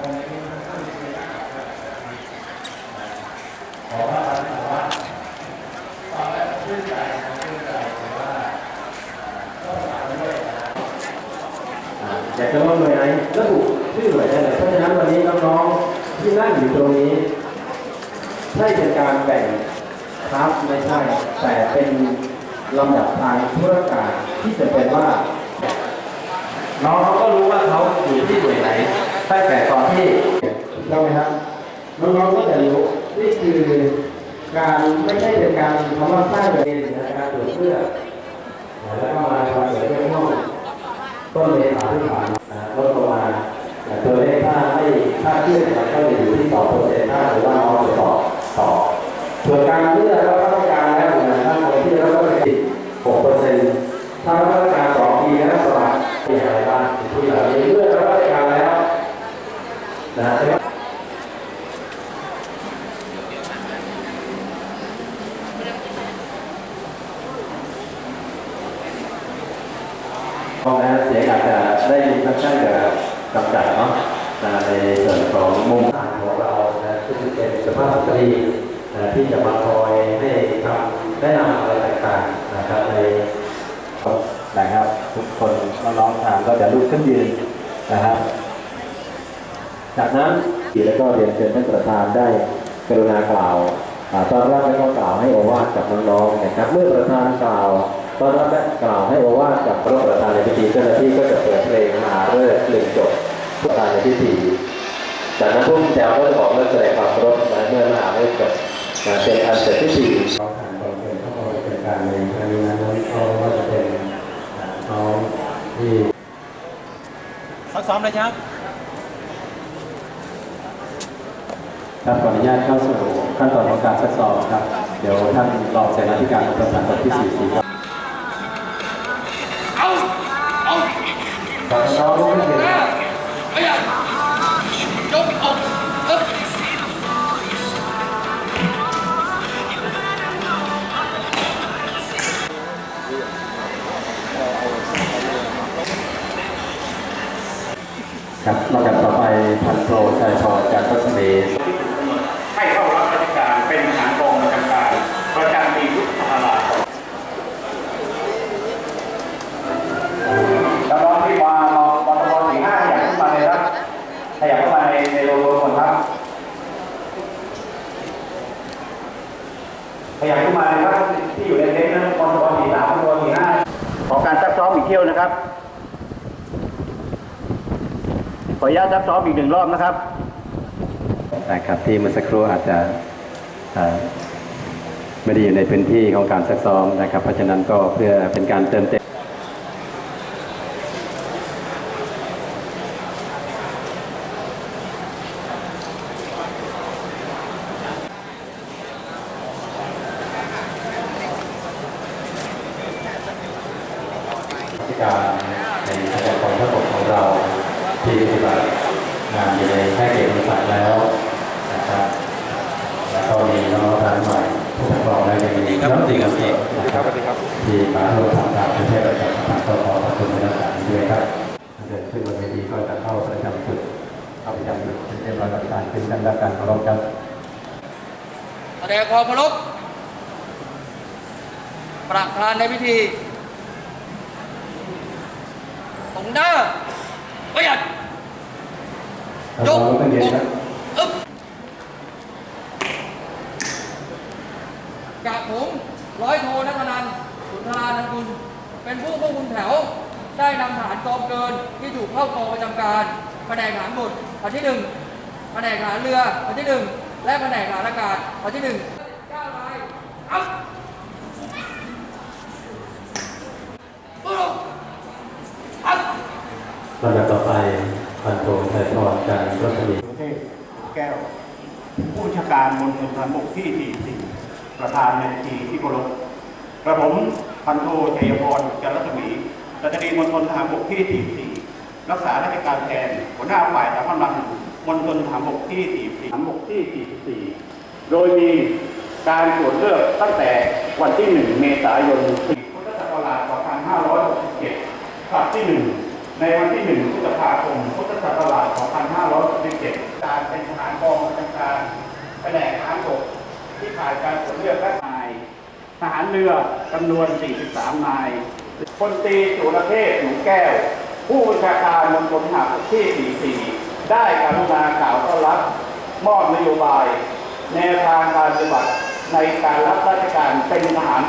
อยากจะว่าหน่วยไหนระบุชื่อหน่วยได้เลยเพราะฉะนั้นวันนี้น้องๆที่นั่งอยู่ตรงนี้ใช่เป็นการแบ่งครับไม่ใช่ แต่เป็นลำดับทางธุรการที่จะเป็นว่า น้องเขาก็รู้ว่าเขาอยู่ที่หน่วยไหน ตั้งแต่ตอนที่ถูกต้องไหมครับน้องๆก็จะรู้นี่คือการไม่ใช่เป็นการคำว่าสร้างเลยนะการตรวจเพื่อแล้วก็มาทำเกิดเรื่องห้องต้นเมษาที่ผ่านนะลดลงมาแต่ตัวเลขถ้าไม่ถ้าขึ้นมันก็อยู่ที่สองเปอร์เซ็นต์ถ้าหรือว่าน้อยต่อต่อส่วนการเลือกแล้วก็ต้องการแล้วนะถ้าคนที่แล้วก็ติดหกเปอร์เซ็นต์ถ้าราชการสองปีแล้วสมัครมีอะไรบ้างที่เหล่านี้เลือกแล้วราชการแล้วนะ เพราะงั้นเสียงอาจจะได้ยินค่อนข้างจะจำกัดเนาะในส่วนของมุมอ่านของเรานะซึ่งเป็นสภาพสตรีที่จะมาคอยให้คำแนะนำอะไรต่างๆนะครับในนะครับทุกคนน้องๆทางก็จะลุกขึ้นยืนนะครับ จากนั้นแล้วก็เรียนเชิญท่านประธานได้กรุณากล่าวตอนแรับและก็กล่าวให้อวาทกับน้องๆนะครับ เมื่อประธานกล่าว ตอนรับและกล่าวให้โอวาทกับพระประธานในพิธีเจ้าหน้าที่ก็จะเปิดเพลงมาเรื่อเพลงจบประธานในพิธีจากนั้นผู้แถวก็จะบอกเมื่อแสดงความเคารพนะเมื่อมาเมื่อจบเป็นอันเสร็จพิธีเราผ่านบทเพลงพระบรมเป็นการในครั้งนี้นั้นก็ว่าจะเป็นอ่าน้องที่ซักซ้อมเลยครับครับขออนุญาตเข้าสู่ขั้นตอนของการซักซ้อมครับ เดี๋ยวท่านรองเสนาธิการประสานบทที่สี่สี่ครับ ครับลำดับต่อไปพันโปรชัยพรจากรัศมีให้เข้ารับราชการเป็นทหารกองประจำการประจำปีพุทธศักราชแล้วน้องที่มามาปตบสี่ห้าขยับขึ้นมาเลยครับขยับเข้ามาในในโรงรวมคนครับขยับขึ้นมาเลยครับที่อยู่ในเต็นท์นั้นปตบสี่สามปตบสี่ห้าขอการซักซ้อมอีกเที่ยวนะครับ ขออนุญาตซักซ้อมอีกหนึ่งรอบนะครับนะครับที่เมื่อสักครู่อาจจะไม่ได้อยู่ในพื้นที่ของการซักซ้อมนะครับ เพราะฉะนั้นก็เพื่อเป็นการเติมเต็มที่การในขบวนการทั้งหมดของเราที่ปฏิบัติงานอยู่ในแค่เก็บบริษัทแล้วนะครับแล้วก็มีน้องๆทานใหม่ผู้ปกครองและยังมีครับน้องดีครับพี่นะครับที่มาร่วมทำตามประเทศประจำทางก็ขอขอบคุณในนักการด้วยครับเดินขึ้นบนเวทีก็จะเข้าประจำจุดเข้าประจำจุดเป็นเรียบร้อยหลักการขึ้นกันและการเคารพครับแสดงความเคารพประธานในพิธีตรงหน้าประหยัด ยกตั้งเย็นครับอึ๊บจากผมร้อยโทนัทนันท์สุนทรานันกุลเป็นผู้ควบคุมแถว ได้นำฐานกองเกินที่ถูกเข้ากองประจำการแผนกฐานบดอันที่หนึ่งแผนกฐานเรืออันที่หนึ่งและแผนกฐานอากาศอันที่หนึ่งเก้ารายอัพปุ๊บอัพลำดับต่อ ไปพันโทไทยพรการรัศมีประเทศแก้ว ผู้บัญชาการมณฑลทหารบกที่ 44 ประธานในพิธีที่เคารพกระผมพันโทชัยพรจันทรัศมีรัชนีมณฑลทหารบกที่ 44 รักษาราชการแทนหัวหน้าฝ่ายสามัญมณฑลทหารบกที่ 44ทหารบกที่ 44 โดยมีการตรวจเลือกตั้งแต่วันที่ 1 เมษายนพุทธศักราช2567ผลัดที่ 1 ในวันที่1พฤษภาคมพุทธศักราช2567การเป็นทหารกองประจำการแผนกทหารบกที่ผ่านการตรวจเลือกและนาย ทหารเรือจำนวน 43 นายพลตรีสุรเทพหนูแก้ว ผู้บัญชาการมณฑลทหารบกที่ 44 ได้กรุณากล่าวต้อนรับมอบนโยบาย แนวทางการปฏิบัติในการรับราชการเป็นทหาร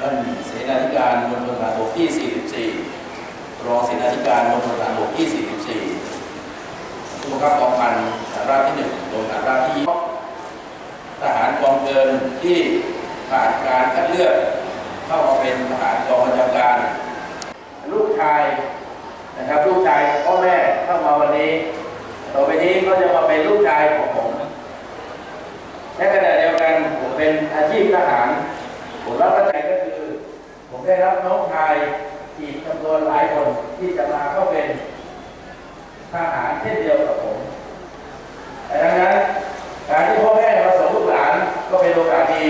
ท่านเสนาธิการมณฑล ที่ 44 รองเสนาธิการมณฑลทหารบกที่ 44ผู้บังคับกองพันฐานราบที่1ลงฐานราบที่ทหารกองเกินที่ผ่านการคัดเลือกเข้ามาเป็นทหารกองประจำการ ลูกชายนะครับลูกชายพ่อแม่เข้ามาวันนี้ต่อไปนี้ก็จะมาเป็นลูกชายของผมในขณะเดียวกันผมเป็นอาชีพทหารผมรับราชการก็ ได้รับน้องชายอีกจำนวนหลายคนที่จะมาเข้าเป็นทหารเช่นเดียวกับผมดังนั้นการที่พ่อแม่มาส่งลูกหลานก็เป็นโอกาสดี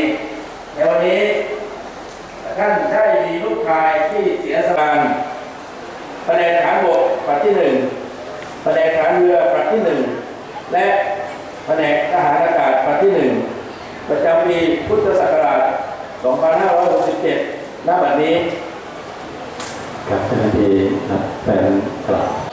ในวันนี้ท่านได้มีลูกชายที่เสียสละแผนกทหารบกปัดที่หนึ่งแผนกทหารเรือปัดที่หนึ่งและแผนกทหารอากาศปัดที่หนึ่งประจำปีพุทธศักราช 2567 ณบัดนี้กับเจ้าหน้าที่ครับแฟนกลับ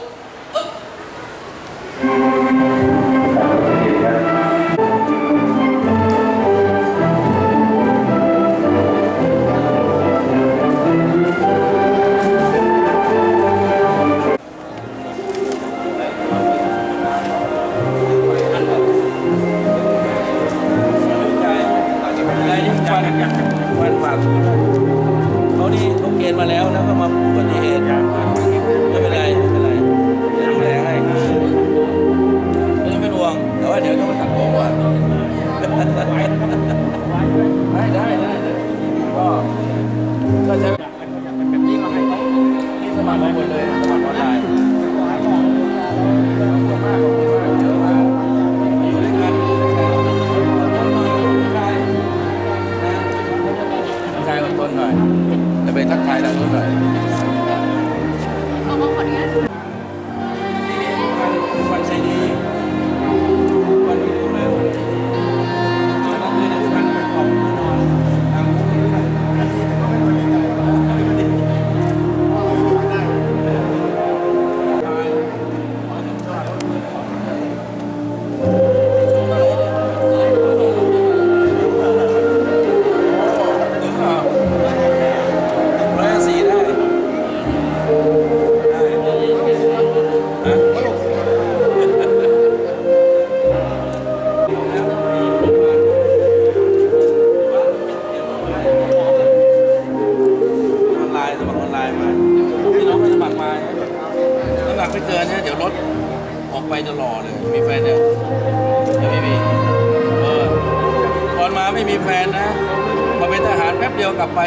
แป๊บเดียวกลับไป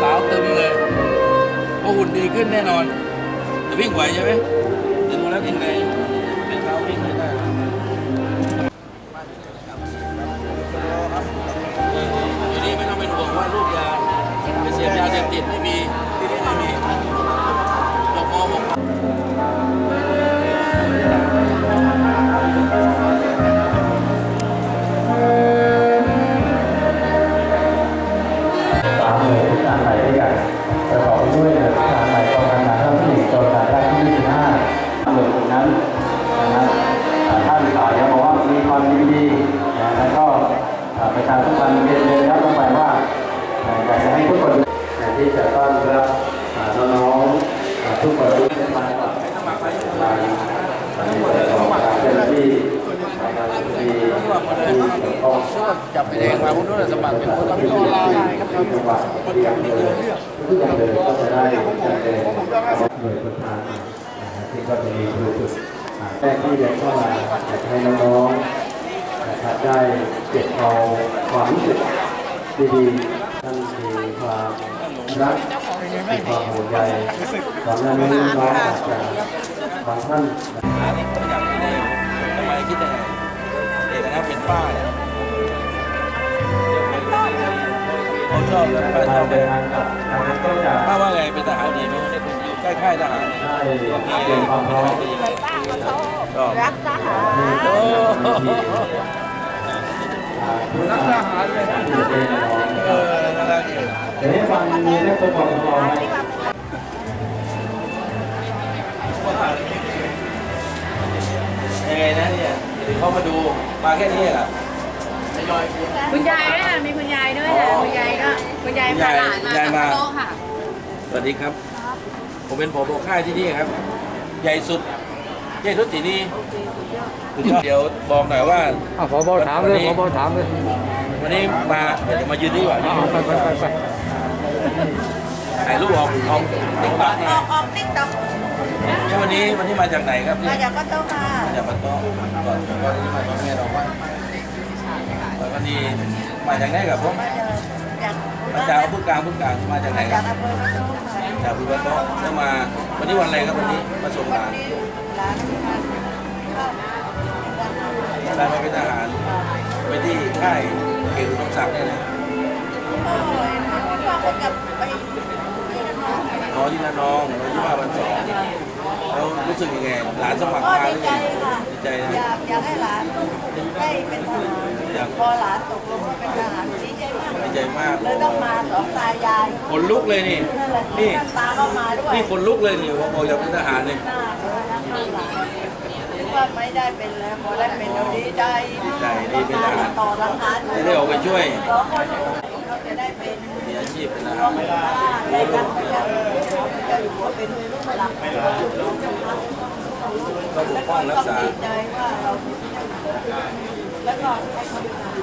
สาวตึมเลยพอหุ่นดีขึ้นแน่นอน จะวิ่งไหวใช่ไหมจะดูแล้วยังไง คุณนู้นสมัครเป็นคนรับผิดชอบจังหวัดที่ยังเดินที่ยังเดินก็จะได้จะเดินหน่วยพุทธานที่ก็จะมีครูฝึกอ่าแรกที่เรียนเข้ามาอยากให้น้องๆนะครับได้เก็บเอาความรู้สึกดีๆท่านมีความรักมีความห่วงใยก่อนหน้านี้น้องอาจจะบางท่านหาที่ผมอยากเป็นเองทำไมคิดยังไงเอกนะเป็นป้าเนี่ย เขาชอบป้าชอบเลยป้าว่าไงเป็นทหารดีไหมอยู่ใกล้ค่ายทหารเนี่ยได้เตรียมความพร้อมก็รักทหารรักทหารเลยเออน่ารักดีเดี๋ยวฟังมีเรื่องตัวความพร้อมไหมยังไงนะเนี่ยเขามาดูมาแค่นี้เหรอ คุณยายด้วยค่ะมีคุณยายด้วยค่ะคุณยายก็คุณยายพาหลานมาคุณยายมากับโต๊ะค่ะ สวัสดีครับ ผมเป็นผบค่ายที่นี่ครับ ใหญ่สุด ใหญ่สุดที่นี่เดี๋ยวบอกหน่อยว่าพอบอถามเลยพอบอถามเลยวันนี้มาเดี๋ยวมายืนดีกว่าไปไปไปไปถ่ายรูปออกออกติ๊กต็อกออกออกติ๊กต็อกเนี่ยวันนี้วันนี้มาจากไหนครับเนี่มายจากก็โต๊ะค่ะมาจากปัตตองก่อนก่อนที่มาตอนแม่เราว่า วันนี้มาจากไหนครับผมมาจากมาจากพุทธกลางพุทธกลางมาจากไหนคจารักบอำเภอพระโต๊ะค่ะจากพุทธกลางแล้วมาวันนี้วันอะไรครับวันนี้มาส่งหลานนี่ร้านทานข้าวหลานมาเป็นทหารไปที่ค่ายเอกอุดมศักดิ์เนี่ยนะโอ้ยมันก็ไปกับไปที่นั่นมาอ๋อที่ระนองวันที่มาวันสองแล้ว รู้สึกยังไงหลานสมัครก็มาดีหรือใจไงค่ะดีใจนะอยากอยากให้หลานได้เป็นทหารอยากพอหลานตกลงว่าเป็นทหารดีใจมากดีใจมากเลยต้องมาสองตายายขนลุกเลยนี่ นั่นแหละนี่ท่านตาก็มาด้วยนี่ขนลุกเลยนี่พอบอกอยากเป็นทหารนี่หน้าเลยนะข้างหลังหรือว่าไม่ได้เป็นแล้วพอได้เป็นเราดีใจดีใจดีเป็นทหารต่อรังคาจะได้ออกไปช่วย สองคนเขาจะได้เป็นมีอาชีพเป็นทรอหางรว่าได้รับจะจะอยู่ว่าเป็น หลักก็ปกป้องรักษาแล้วก็ให้คนแค่สี่ใบเลยเ